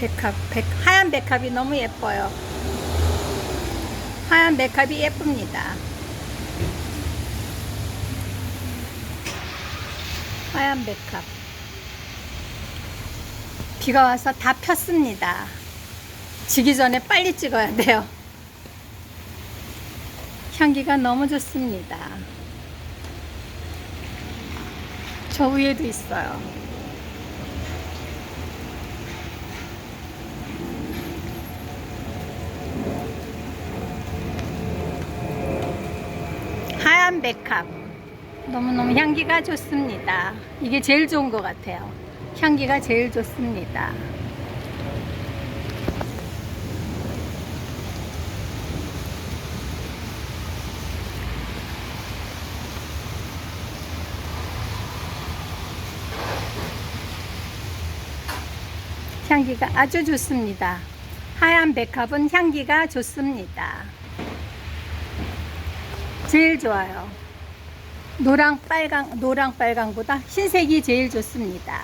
백합, 백, 하얀 백합이 너무 예뻐요. 하얀 백합이 예쁩니다. 하얀 백합. 비가 와서 다 폈습니다. 지기 전에 빨리 찍어야 돼요. 향기가 너무 좋습니다. 저 위에도 있어요. 백합. 너무너무 향기가 좋습니다. 이게 제일 좋은 것 같아요. 향기가 제일 좋습니다. 향기가 아주 좋습니다. 하얀 백합은 향기가 좋습니다. 제일 좋아요. 노랑 빨강, 노랑 빨강보다 흰색이 제일 좋습니다.